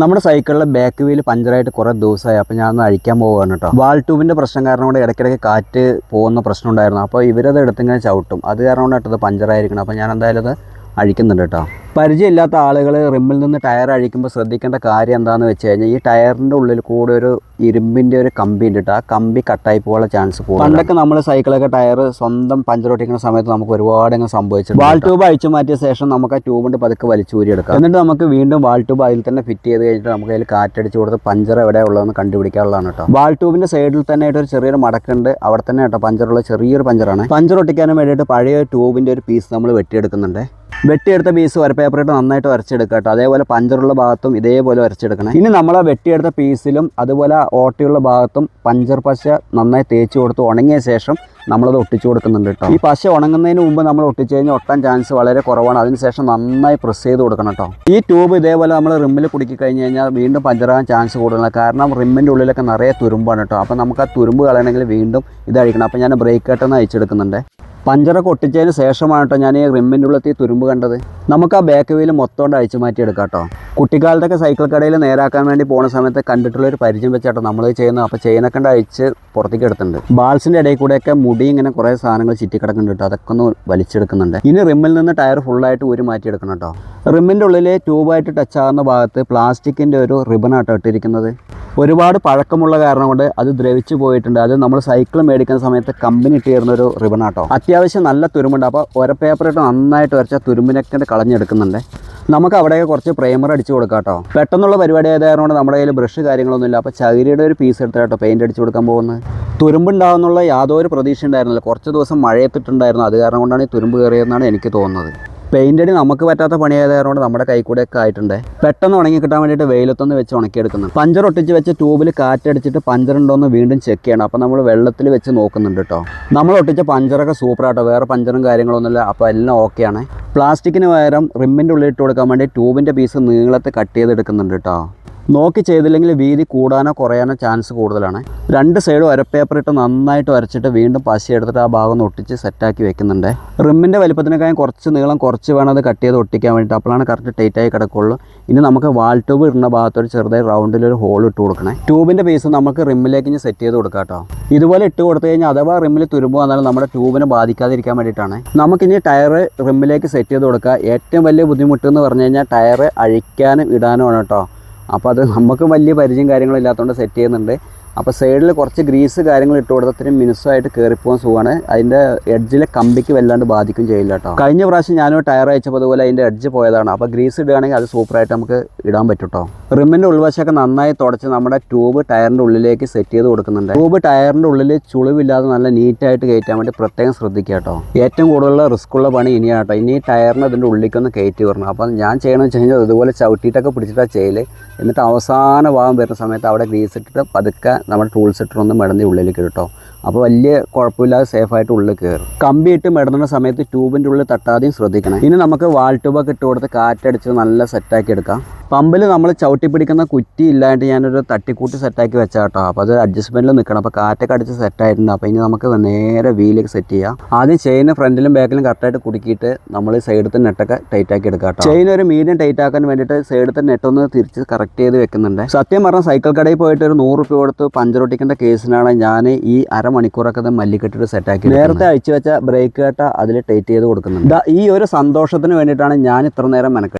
നമ്മുടെ സൈക്കിളിലെ back wheel പഞ്ചറായിട്ട് കുറേ ദിവസമായി അപ്പോൾ ഞാൻ അഴിക്കാൻ പോവുകയാണ് കേട്ടോ. വാൾ ട്യൂബിന്റെ പ്രശ്നം കാരണം കൊണ്ട് ഇടയ്ക്കിടയ്ക്ക് കാറ്റ് പോകുന്ന പ്രശ്നം ഉണ്ടായിരുന്നു. അപ്പോൾ ഇവരത് എടുത്തിങ്ങനെ ചവിട്ടും. അത് കാരണം കൊണ്ടാണ് ഇത് പഞ്ചറായിരിക്കണം അപ്പോൾ ഞാൻ എന്തായാലും അത് അഴിക്കുന്നുണ്ട് കേട്ടോ. പരിചയമില്ലാത്ത ആളുകൾ റിമ്മിൽ നിന്ന് ടയർ അഴിക്കുമ്പോൾ ശ്രദ്ധിക്കേണ്ട കാര്യം എന്താണെന്ന് വെച്ച് കഴിഞ്ഞാൽ ഈ ടയറിന്റെ ഉള്ളിൽ കൂടെ ഒരു ഇരുമ്പിന്റെ ഒരു കമ്പി ഉണ്ട് കേട്ടോ. ആ കമ്പി കട്ടായി പോകാനുള്ള ചാൻസ് പോകും പണ്ടൊക്കെ നമ്മൾ സൈക്കിളൊക്കെ ടയർ സ്വന്തം പഞ്ചർ ഒട്ടിക്കുന്ന സമയത്ത് നമുക്ക് ഒരുപാട് അങ്ങ് സംഭവിച്ചിട്ടുണ്ട് വാൾ ട്യൂബ് അഴിച്ചു മാറ്റിയ ശേഷം നമുക്ക് ആ ട്യൂബിന്റെ പതുക്കെ വലിച്ചൂരി എടുക്കാം. എന്നിട്ട് നമുക്ക് വീണ്ടും വാൾ ട്യൂബ് അതിൽ തന്നെ ഫിറ്റ് ചെയ്ത് കഴിഞ്ഞിട്ട് നമുക്ക് അതിൽ കാറ്റടിച്ച് കൊടുത്ത് പഞ്ചർ എവിടെ ഉള്ളതെന്ന് കണ്ടുപിടിക്കാനുള്ളതാണ് കേട്ടോ. വാൾ ട്യൂബിന്റെ സൈഡിൽ തന്നെ ആയിട്ട് ഒരു ചെറിയൊരു മടക്കുണ്ട്. അവിടെ തന്നെ കേട്ടോ പഞ്ചറുള്ള ചെറിയൊരു പഞ്ചറാണ്. പഞ്ചർ ഒട്ടിക്കാനും വേണ്ടിയിട്ട് പഴയ ട്യൂബിന്റെ ഒരു പീസ് നമ്മൾ വെട്ടിയെടുക്കുന്നുണ്ട്. വെട്ടിയെടുത്ത പീസ് വര പേപ്പറിട്ട് നന്നായിട്ട് വരച്ചെടുക്കുക കേട്ടോ. അതേപോലെ പഞ്ചറുള്ള ഭാഗത്തും ഇതേപോലെ വരച്ചെടുക്കണം. ഇനി നമ്മൾ ആ വെട്ടിയെടുത്ത പീസിലും അതുപോലെ ഓട്ടയുള്ള ഭാഗത്തും പഞ്ചർ പശ നന്നായി തേച്ച് കൊടുത്ത് ഉണങ്ങിയ ശേഷം നമ്മളത് ഒട്ടിച്ചു കൊടുക്കുന്നുണ്ട് കേട്ടോ. ഈ പശ ഉണങ്ങുന്നതിന് മുമ്പ് നമ്മൾ ഒട്ടിച്ചു കഴിഞ്ഞാൽ ഒട്ടാൻ ചാൻസ് വളരെ കുറവാണ്. അതിനുശേഷം നന്നായി പ്രസ് ചെയ്ത് കൊടുക്കണം കേട്ടോ. ഈ ട്യൂബ് ഇതേപോലെ നമ്മൾ റിമ്മിൽ കുടുക്കി കഴിഞ്ഞ് കഴിഞ്ഞാൽ വീണ്ടും പഞ്ചറാകാൻ ചാൻസ് കൂടുതലാണ്. കാരണം റിമ്മിന്റെ ഉള്ളിലൊക്കെ നിറയെ തുരുമ്പാണ് കേട്ടോ. അപ്പോൾ നമുക്ക് ആ തുരുമ്പ് കളയണമെങ്കിൽ വീണ്ടും ഇത് അഴിക്കണം അപ്പോൾ ഞാൻ ബ്രേക്ക് കട്ടെന്ന് അയച്ചെടുക്കുന്നുണ്ട്. പഞ്ചറൊക്കെ ഒട്ടിച്ചതിന് ശേഷമാണ് കേട്ടോ ഞാൻ ഈ റിമ്മിന്റെ ഉള്ളത്തി തുരുമ്പ് കണ്ടത്. നമുക്ക് ആ ബാക്ക് വീൽ മൊത്തം അഴിച്ചു മാറ്റി എടുക്കാം കേട്ടോ കുട്ടിക്കാലത്തൊക്കെ സൈക്കിൾ കടയിൽ നേരാക്കാൻ വേണ്ടി പോകുന്ന സമയത്ത് കണ്ടിട്ടുള്ള ഒരു പരിചയം വെച്ചാട്ടോ നമ്മൾ ചെയ്യുന്നത്. അപ്പോൾ ചെയിനൊക്കെ ഉണ്ട് അഴിച്ച് പുറത്തേക്ക് എടുത്തിട്ടുണ്ട്. ബാൾസിന്റെ ഇടയിൽ കൂടെയൊക്കെ മുടി ഇങ്ങനെ കുറേ സാധനങ്ങൾ ചുറ്റിക്കിടക്കുന്നുണ്ട് കേട്ടോ. അതൊക്കെ ഒന്ന് വലിച്ചെടുക്കുന്നുണ്ട്. ഇനി റിമ്മിൽ നിന്ന് ടയർ ഫുള്ളായിട്ട് ഊരി മാറ്റി എടുക്കണം കേട്ടോ. റിമ്മിന്റെ ഉള്ളിൽ ട്യൂബായിട്ട് ടച്ച് ആകുന്ന ഭാഗത്ത് പ്ലാസ്റ്റിക്കിന്റെ ഒരു റിബണാട്ടോ ഇട്ടിരിക്കുന്നത്. ഒരുപാട് പഴക്കമുള്ള കാരണം കൊണ്ട് അത് ദ്രവിച്ചു പോയിട്ടുണ്ട്. അത് നമ്മൾ സൈക്കിൾ മേടിക്കുന്ന സമയത്ത് കമ്പനി ഇട്ട് തരുന്ന ഒരു റിബണാട്ടോ. അത്യാവശ്യം നല്ല തുരുമ്പുണ്ട്. അപ്പോൾ ഒര പേപ്പർ ഇട്ട് നന്നായിട്ട് വരച്ച തുരുമ്പിനൊക്കെ കളഞ്ഞെടുക്കുന്നുണ്ട്. നമുക്ക് അവിടെയൊക്കെ കുറച്ച് പ്രൈമർ അടിച്ചു കൊടുക്കാം കേട്ടോ പെട്ടെന്നുള്ള പരിപാടി ആയതുകൊണ്ട് നമ്മുടെ കയ്യിൽ ബ്രഷ് കാര്യങ്ങളൊന്നുമില്ല അപ്പോൾ ചകിരിയുടെ ഒരു പീസ് എടുത്തിട്ടോ പെയിന്റ് അടിച്ചു കൊടുക്കാൻ പോകുന്നത്. തുരുമ്പുണ്ടാവുന്നുള്ള യാതൊരു പ്രതീക്ഷ ഉണ്ടായിരുന്നില്ല. കുറച്ച് ദിവസം മഴയത്തിട്ടുണ്ടായിരുന്നു. അത് കാരണം കൊണ്ടാണ് ഈ തുരുമ്പ് കയറിയതെന്നാണ് എനിക്ക് തോന്നുന്നത്. പെയിന്റ് അടി നമുക്ക് പറ്റാത്ത പണിയായതുകൊണ്ട് നമ്മുടെ കൈ കൂടെയൊക്കെ ആയിട്ടുണ്ട്. പെട്ടെന്ന് ഉണങ്ങി കിട്ടാൻ വേണ്ടിയിട്ട് വെയിലത്തൊന്ന് വെച്ച് ഉണക്കിയെടുക്കുന്നു. പഞ്ചർ ഒട്ടിച്ച് വെച്ച് ട്യൂബിൽ കാറ്റടിച്ചിട്ട് പഞ്ചർ ഉണ്ടോയെന്ന് വീണ്ടും ചെക്ക് ചെയ്യണം. അപ്പോൾ നമ്മൾ വെള്ളത്തിൽ വെച്ച് നോക്കുന്നുണ്ട് കേട്ടോ നമ്മൾ ഒട്ടിച്ച പഞ്ചറൊക്കെ സൂപ്പറാട്ടോ. വേറെ പഞ്ചറും കാര്യങ്ങളൊന്നുമില്ല അപ്പോൾ എല്ലാം ഓക്കെയാണ്. പ്ലാസ്റ്റിക്കിന് പകരം റിമ്മിന്റെ ഉള്ളിൽ ഇട്ട് കൊടുക്കാൻ വേണ്ടി ട്യൂബിന്റെ പീസ് നീളത്തിൽ കട്ട് ചെയ്തെടുക്കുന്നുണ്ട് കേട്ടോ നോക്കി ചെയ്തില്ലെങ്കിൽ വീതി കൂടാനോ കുറയാനോ ചാൻസ് കൂടുതലാണ്. രണ്ട് സൈഡും ഇട്ട് നന്നായിട്ട് വരച്ചിട്ട് വീണ്ടും പശ എടുത്തിട്ട് ആ ഭാഗം ഒട്ടിച്ച് സെറ്റാക്കി വെക്കുന്നുണ്ട്. റിമ്മിന്റെ വലിപ്പത്തിനേക്കാളും കുറച്ച് നീളം കുറച്ച് വേണം അത് കട്ട് ചെയ്ത് ഒട്ടിക്കാൻ വേണ്ടിയിട്ട് അപ്പോഴാണ് കറക്റ്റ് ടൈറ്റായി കിടക്കുള്ളൂ. ഇനി നമുക്ക് വാൾ ട്യൂബ് ഇടുന്ന ഭാഗത്തൊരു ചെറുതായി റൗണ്ടിലൊരു ഹോൾ ഇട്ട് കൊടുക്കണേ. ട്യൂബിന്റെ പീസ് നമുക്ക് റിമ്മിലേക്ക് ഇനി സെറ്റ് ചെയ്ത് കൊടുക്കാം കേട്ടോ. ഇതുപോലെ ഇട്ട് കൊടുത്തു കഴിഞ്ഞാൽ അഥവാ റിമ്മിൽ തുരുമ്പ് വന്നാലും നമ്മുടെ ട്യൂബിനെ ബാധിക്കാതിരിക്കാൻ വേണ്ടിയിട്ടാണ്. നമുക്കിനി ടയർ റിമ്മിലേക്ക് സെറ്റ് ചെയ്ത് കൊടുക്കുക ഏറ്റവും വലിയ ബുദ്ധിമുട്ട് എന്ന് പറഞ്ഞു കഴിഞ്ഞാൽ ടയർ അഴിക്കാനും ഇടാനുമാണ് കേട്ടോ. അപ്പോൾ അത് നമുക്ക് വലിയ പരിചയം കാര്യങ്ങളും ഇല്ലാത്തതുകൊണ്ട് സെറ്റ് ചെയ്യുന്നുണ്ട്. അപ്പോൾ സൈഡിൽ കുറച്ച് ഗ്രീസ് കാര്യങ്ങൾ ഇട്ട് കൊടുത്ത് അത്രയും മിനുസമായിട്ട് കയറിപ്പോകാൻ സുഖമാണ്. അതിന്റെ എഡ്ജിലെ കമ്പിക്ക് വല്ലാണ്ട് ബാധിക്കും ചെയ്യില്ല കേട്ടോ. കഴിഞ്ഞ പ്രാവശ്യം ഞാനൊരു ടയർ അയച്ചപ്പോൾ അതുപോലെ അതിന്റെ എഡ്ജ് പോയതാണ്. അപ്പോൾ ഗ്രീസ് ഇടുകയാണെങ്കിൽ അത് സൂപ്പറായിട്ട് നമുക്ക് ഇടാൻ പറ്റൂട്ടോ കേട്ടോ റിമ്മിന്റെ ഉൾവശമൊക്കെ നന്നായി തുടച്ച് നമ്മുടെ ട്യൂബ് ടയറിന്റെ ഉള്ളിലേക്ക് സെറ്റ് ചെയ്ത് കൊടുക്കുന്നുണ്ട്. ട്യൂബ് ടയറിന്റെ ഉള്ളിൽ ചുളിവില്ലാതെ നല്ല നീറ്റായിട്ട് കയറ്റാൻ വേണ്ടി പ്രത്യേകം ശ്രദ്ധിക്കുക കേട്ടോ ഏറ്റവും കൂടുതലുള്ള റിസ്ക് ഉള്ള പണി ഇനിയാണ് കേട്ടോ ഇനി ടയറിന് അതിന്റെ ഉള്ളിലേക്കൊന്ന് കയറ്റി വരണം അപ്പം ഞാൻ ചെയ്യണമെന്ന് വെച്ച് കഴിഞ്ഞാൽ ഇതുപോലെ ചവിട്ടിയിട്ടൊക്കെ പിടിച്ചിട്ടാണ് ചെയ്യൽ എന്നിട്ട് അവസാന ഭാഗം വരുന്ന സമയത്ത് അവിടെ ഗ്രീസ് ഇട്ടിട്ട് പതുക്കെ നമ്മുടെ ടൂൾസ് ഇട്ടൊന്ന് മെടന്തി ഉള്ളിലേക്ക് കേട്ടോ അപ്പോൾ വലിയ കുഴപ്പമില്ലാതെ സേഫായിട്ട് ഉള്ളിൽ കയറും. കമ്പി ഇട്ട് മെടുന്ന സമയത്ത് ട്യൂബിന്റെ ഉള്ളിൽ തട്ടാതെയും ശ്രദ്ധിക്കണം. ഇനി നമുക്ക് വാൾ ട്യൂബൊക്കെ ഇട്ട് കൊടുത്ത് കാറ്റടിച്ച് നല്ല സെറ്റാക്കി എടുക്കാം. പമ്പിൽ നമ്മൾ ചവിട്ടി പിടിക്കുന്ന കുറ്റി ഇല്ലാണ്ട് ഞാനൊരു തട്ടിക്കൂട്ടി സെറ്റാക്കി വെച്ചാൽ കേട്ടോ അപ്പോൾ അത് അഡ്ജസ്റ്റ്മെന്റിൽ നിൽക്കണം അപ്പോൾ കാറ്റൊക്കെ അടിച്ച് സെറ്റായിട്ടുണ്ട്. അപ്പോൾ ഇനി നമുക്ക് നേരെ വീലേക്ക് സെറ്റ് ചെയ്യാം. ആദ്യം ചെയിന് ഫ്രണ്ടിലും ബാക്കിലും കറക്റ്റായിട്ട് കുടുക്കിയിട്ട് നമ്മൾ സൈഡത്തെ നെട്ടൊക്കെ ടൈറ്റ് ആക്കി എടുക്കാം കേട്ടോ ചെയിൻ ഒരു മീഡിയം ടൈറ്റ് ആക്കാൻ വേണ്ടിയിട്ട് സൈഡത്തെ നെറ്റ് ഒന്ന് തിരിച്ച് കറക്റ്റ് ചെയ്ത് വെക്കുന്നുണ്ട്. സത്യം പറഞ്ഞാൽ സൈക്കിൾ കടയിൽ പോയിട്ട് ഒരു നൂറ് റുപ്യ കൊടുത്ത് പഞ്ചർ ഒട്ടിക്കേണ്ട കേസിനാണ് ഞാൻ ഈ അരമണിക്കൂറൊക്കെ ഇത് മല്ലിക്കെട്ടിട്ട് സെറ്റാക്കി നേരത്തെ അഴിച്ചു വെച്ച ബ്രേക്ക് കേട്ട അതിൽ ടൈറ്റ് ചെയ്ത് കൊടുക്കുന്നുണ്ട്. ഈ ഒരു സന്തോഷത്തിന് വേണ്ടിയിട്ടാണ് ഞാൻ ഇത്ര നേരം മെനക്കെട്ട്